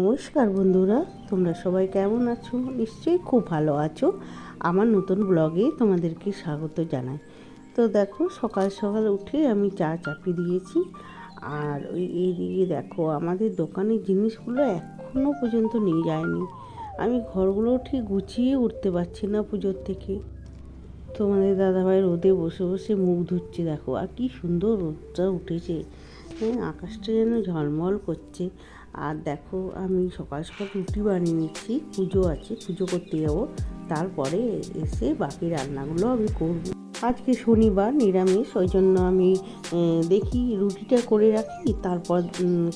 নমস্কার বন্ধুরা, তোমরা সবাই কেমন আছো? নিশ্চয়ই খুব ভালো আছো। আমার নতুন ব্লগে তোমাদেরকে স্বাগত জানাই। তো দেখো, সকাল সকাল উঠে আমি চা চাপিয়ে দিয়েছি। আর ওই এইদিকে দেখো, আমাদের দোকানের জিনিসগুলো এখনও পর্যন্ত নিয়ে যায়নি। আমি ঘরগুলো ঠিক গুছিয়ে উঠতে পারছি না পুজোর থেকে। তোমাদের দাদাভাই রোদে বসে বসে মুখ ধুচ্ছে দেখো, আর কি সুন্দর রোদটা উঠেছে। হ্যাঁ আকাশটা যেন ঝলমল করছে। আর দেখো, আমি সকাল সকাল রুটি বানিয়ে নিচ্ছি, পুজো আছে, পুজো করতে যাব। তারপরে এসে বাকি রান্নাগুলো আমি করব। আজকে শনিবার, নিরামিষ, ওই জন্য আমি দেখি রুটিটা করে রাখি, তারপর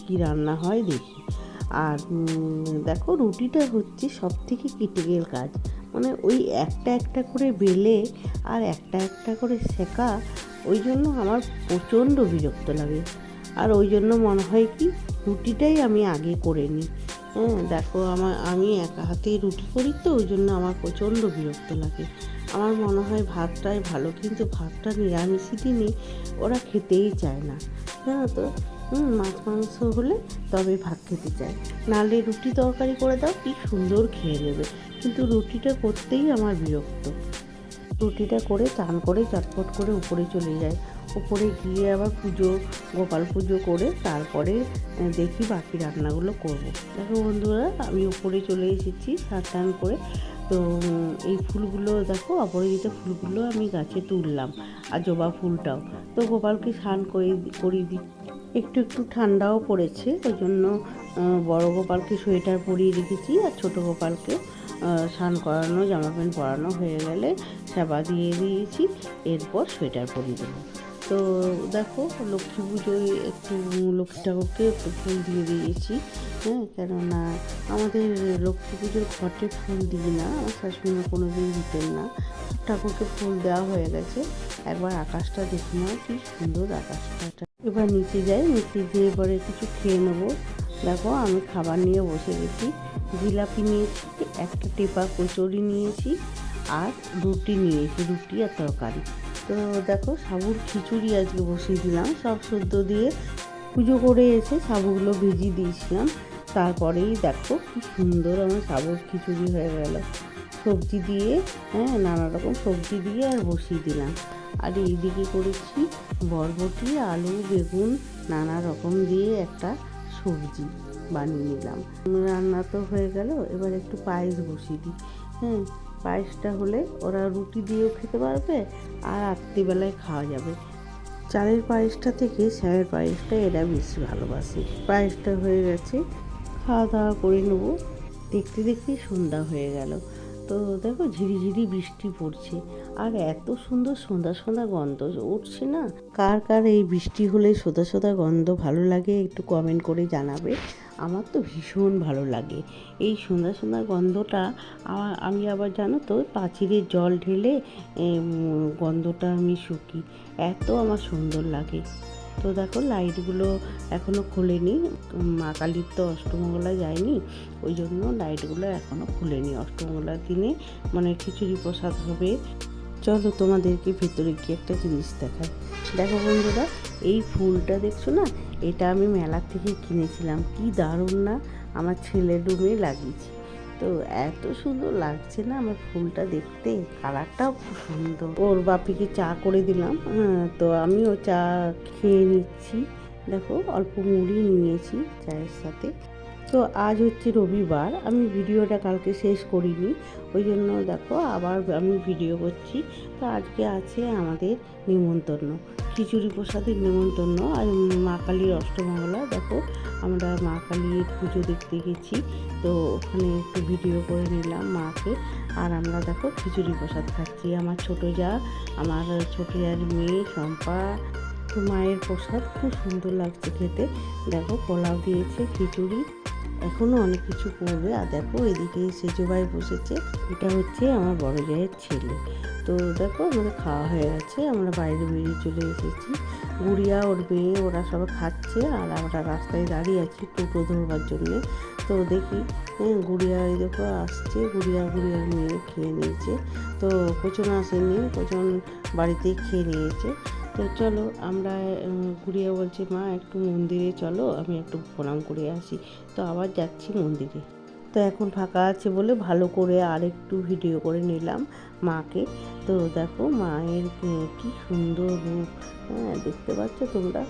কি রান্না হয় দেখি। আর দেখো, রুটিটা হচ্ছে সব থেকে ক্রিটিক্যাল কাজ। মানে ওই একটা একটা করে বেলে আর একটা একটা করে সেকা, ওই জন্য আমার প্রচণ্ড বিরক্ত লাগে। আর ওই জন্য মনে হয় কি, রুটিটাই আমি আগে করে নিই। হ্যাঁ দেখো আমার, আমি একা হাতেই রুটি করি তো, ওই জন্য আমার প্রচণ্ড বিরক্ত লাগে। আমার মনে হয় ভাতটাই ভালো, কিন্তু ভাতটা নিরামিষই দিনে ওরা খেতেই চায় না। জানো তো? হুম, মাছ মাংস হলে তবে ভাত খেতে চায়। নালে রুটি তরকারি করে দাও, কি সুন্দর খেয়ে নেবে। কিন্তু রুটিটা করতেই আমার বিরক্ত। রুটিটা করে চান করে চটপট করে উপরে চলে যায়। উপরে গিয়ে আবার পুজো, গোপাল পুজো করে তারপরে দেখি বাকি রান্নাগুলো করব। দেখো বন্ধুরা, আমি উপরে চলে এসেছি স্নান টান করে। তো এই ফুলগুলো দেখো, অপরাজিত ফুলগুলো আমি গাছে তুললাম, আর জবা ফুলটাও। তো গোপালকে স্নান করে করিয়ে দিই। একটু একটু ঠান্ডাও পড়েছে, ওই জন্য বড় গোপালকে সোয়েটার পরিয়ে রেখেছি, আর ছোট গোপালকে স্নান করানো, জামা প্যান্ট পরানো হয়ে গেলে সেবা দিয়ে দিয়েছি, এরপর সোয়েটার পরিয়ে দেবো। তো দেখো লক্ষ্মী পুজোয় একটু লক্ষ্মী ঠাকুরকে একটু ফুল দিয়ে দিয়েছি হ্যাঁ? কেননা আমাদের লক্ষ্মী পুজোর ঘটে ফুল দিই না আমার শাশুড়িমা কোনো দিন দিতেন না। ঠাকুরকে ফুল দেওয়া হয়ে গেছে। একবার আকাশটা দেখে নাও, কি সুন্দর আকাশটা। এবার নিচে যাই, নিচে গিয়ে এবারে কিছু খেয়ে নেব। দেখো আমি খাবার নিয়ে বসে গেছি। জিলাপি নিয়েছি, একটা টেপা কচুরি নিয়েছি, আর রুটি নিয়েছি, রুটি আর তরকারি। তো দেখো, সাবুর খিচুড়ি আজকে বসিয়ে দিলাম। সব সদ্য দিয়ে পুজো করে এসে সাবুগুলো ভিজিয়ে দিয়েছিলাম। তারপরেই দেখো, কি সুন্দর আমার সাবুর খিচুড়ি হয়ে গেল। সবজি দিয়ে হ্যাঁ নানা রকম সবজি দিয়ে আর বসিয়ে দিলাম। আর এইদিকে করেছি বরবটি, আলু, বেগুন, নানা রকম দিয়ে একটা সবজি বানিয়ে নিলাম। রান্না তো হয়ে গেল, এবার একটু পায়েস বসিয়ে দিই। হ্যাঁ পায়েসটা হলে ওরা রুটি দিয়েও খেতে পারবে আর রাত্রিবেলায় খাওয়া যাবে। চালের পায়েসটা থেকে স্যামের পায়েসটা এরা বেশি ভালোবাসে। পায়েসটা হয়ে গেছে, খাওয়া দাওয়া করে নেব। দেখতে দেখতে সন্ধ্যা হয়ে গেল। তো দেখো ঝিরিঝিরি বৃষ্টি পড়ছে। আর এত সুন্দর সন্ধ্যা সন্ধ্যা গন্ধ উঠছে না? কার কার এই বৃষ্টি হলে সোদা সোদা গন্ধ ভালো লাগে একটু কমেন্ট করে জানাবে। আমার তো ভীষণ ভালো লাগে। এই সন্ধ্যা সন্ধ্যা গন্ধটা আমি আবার জানো তো পাঁচিরের জল ঢেলে গন্ধটা আমি শুকি। এত আমার সুন্দর লাগে। তো দেখো, লাইটগুলো এখনও খোলেনি। মা কালীর তো অষ্টমঙ্গলা যায়নি, ওই জন্য লাইটগুলো এখনও খুলেনি। অষ্টমঙ্গলার দিনে মানে খিচুড়ি প্রসাদ হবে। চলো তোমাদেরকে ভেতরে গিয়ে একটা জিনিস দেখায় দেখো বন্ধুরা, এই ফুলটা দেখছ না? এটা আমি মেলা থেকে কিনেছিলাম। কি দারুণ না আমার ছেলের রুমে লাগিয়েছি। তো এত সুন্দর লাগছে না আমার ফুলটা দেখতে? কালারটাও খুব সুন্দর। ওর বাপিকে চা করে দিলাম। হ্যাঁ তো আমিও চা খেয়ে নিচ্ছি। দেখো, অল্প মুড়ি নিয়েছি চায়ের সাথে। তো আজ হচ্ছে রবিবার, আমি ভিডিওটা কালকে শেষ করিনি। ওই জন্য দেখো, আবার আমি ভিডিও করছি। তো আজকে আছে আমাদের নিমন্ত্রণ। খিচুড়ি প্রসাদের নেমন্তন্ন আর মা কালীর অষ্টমঙ্গলা, দেখো আমরা মা কালীর পুজো দেখতে গেছি, তো ওখানে একটু ভিডিও করে নিলাম মাকে। আর আমরা দেখো খিচুড়ি প্রসাদ খাচ্ছি। আমার ছোটো যা, আমার ছোটো যার মেয়ে শম্পা, তো মায়ের প্রসাদ খুব সুন্দর লাগছে খেতে। দেখো পোলাও দিয়েছে, খিচুড়ি। এখনও অনেক কিছু করবে। আর দেখো, এদিকে সেজোবাই বসেছে। এটা হচ্ছে আমার বড় জায়ের ছেলে। তো দেখো আমাদের খাওয়া হয়ে গেছে। আমরা বাইরে বেরিয়ে চলে এসেছি। গুড়িয়া, ওর মেয়ে, ওরা সবাই খাচ্ছে। আর আমরা রাস্তায় দাঁড়িয়ে আছি টোটো ধরবার জন্যে। তো দেখি হ্যাঁ গুড়িয়া এই দেখো আসছে। গুড়িয়া, গুড়িয়ার মেয়ে খেয়ে নিয়েছে। তো কোচন আসেনি। কোচন বাড়িতেই খেয়ে নিয়েছে। তো চলো আমরা গুড়িয়া বলছে, মা, একটু মন্দিরে চলো, আমি একটু প্রণাম করে আসি। তো আবার যাচ্ছি মন্দিরে। তো এখন ফাঁকা আছে বলে ভালো করে আর একটু ভিডিও করে নিলাম মাকে। তো দেখো মায়ের কি সুন্দর রূপ হ্যাঁ দেখতে পাচ্ছ তোমরা?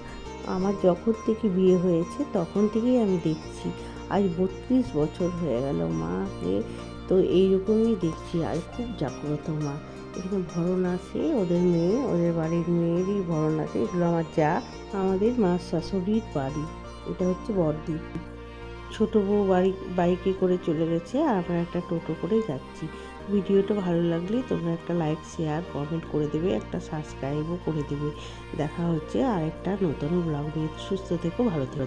আমার যখন থেকে বিয়ে হয়েছে তখন থেকেই আমি দেখছি। আজ বত্রিশ বছর হয়ে গেল মাকে, তো এইরকমই দেখছি। আর খুব জাগ্রত মা। এখানে ভরণ আছে, ওদের মেয়ে, ওদের বাড়ির মেয়েরই ভরণ আছে। এগুলো আমার যা, আমাদের মা শাশুড়ির বাড়ি। এটা হচ্ছে বড়দি ছোট বউ বাড়ি, বাইকে করে চলে গেছে, আর আমরা একটা টোটো করে যাচ্ছি। ভিডিওটা ভালো লাগলে তোমরা একটা লাইক, শেয়ার, কমেন্ট করে দেবে, একটা সাবস্ক্রাইবও করে দেবে। দেখা হচ্ছে আর একটা নতুন ব্লগ নিয়ে। সুস্থ থেকো, ভালো থেকো।